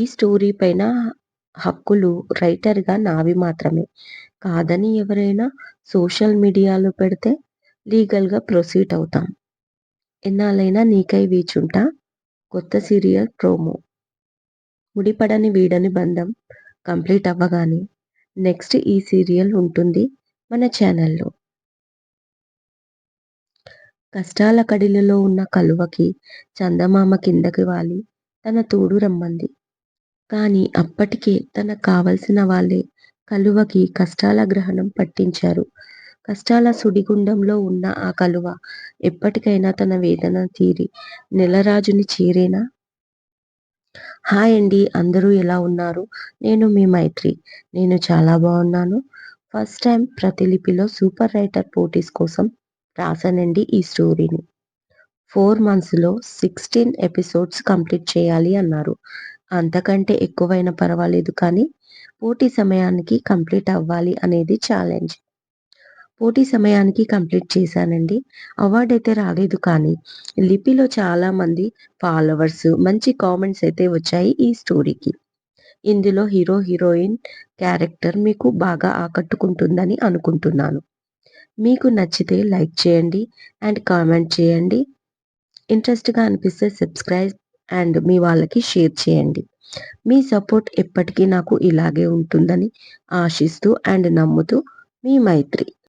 ఈ స్టోరీ పైన హక్కులు రైటర్‌గా నావి మాత్రమే. కాదని ఎవరైనా సోషల్ మీడియాలో పెడితే లీగల్‌గా ప్రొసీడ్ అవుతాం. ఎన్నాళ్ళైనా నీకై వేచుంటా కొత్త సీరియల్ ప్రోమో ముడిపడని వీడని బంధం కంప్లీట్ అవ్వగానే నెక్స్ట్ ఈ సీరియల్ ఉంటుంది మన ఛానల్‌లో. కష్టాల కడలిలో ఉన్న కలువకి చందమామ కిందకి వాలి తన తోడు రమ్మంది. కానీ అప్పటికే తనకు కావలసిన వాళ్ళే కలువకి కష్టాల గ్రహణం పట్టించారు. కష్టాల సుడిగుండంలో ఉన్న ఆ కలువ ఎప్పటికైనా తన వేదన తీరి నెలరాజుని చేరేనా? హాయ్ అండి అందరూ ఎలా ఉన్నారు? నేను మీ మైత్రి. నేను చాలా బాగున్నాను ఫస్ట్ టైం ప్రతిలిపిలో సూపర్ రైటర్ పోటీస్ కోసం రాసానండి ఈ స్టోరీని. ఫోర్ మంత్స్‌లో సిక్స్టీన్ ఎపిసోడ్స్ కంప్లీట్ చేయాలి అన్నారు. అంతకంటే ఎక్కువైనా పర్వాలేదు కానీ పోటీ సమయానికి కంప్లీట్ అవ్వాలి అనేది ఛాలెంజ్. పోటీ సమయానికి కంప్లీట్ చేశానండి అవార్డ్ అయితే రాలేదు కానీ లిపిలో చాలామంది ఫాలోవర్స్, మంచి కామెంట్స్ అయితే వచ్చాయి ఈ స్టోరీకి. ఇందులో హీరో, హీరోయిన్ క్యారెక్టర్ మీకు బాగా ఆకట్టుకుంటుందని అనుకుంటున్నాను. మీకు నచ్చితే లైక్ చేయండి అండ్ కామెంట్ చేయండి. ఇంట్రెస్ట్‌గా అనిపిస్తే సబ్స్క్రైబ్ అండ్ మీ వాళ్ళకి షేర్ చేయండి. మీ సపోర్ట్ ఎప్పటికీ నాకు ఇలాగే ఉంటుందని ఆశిస్తూ అండ్ నమ్ముతూ మీ మైత్రి.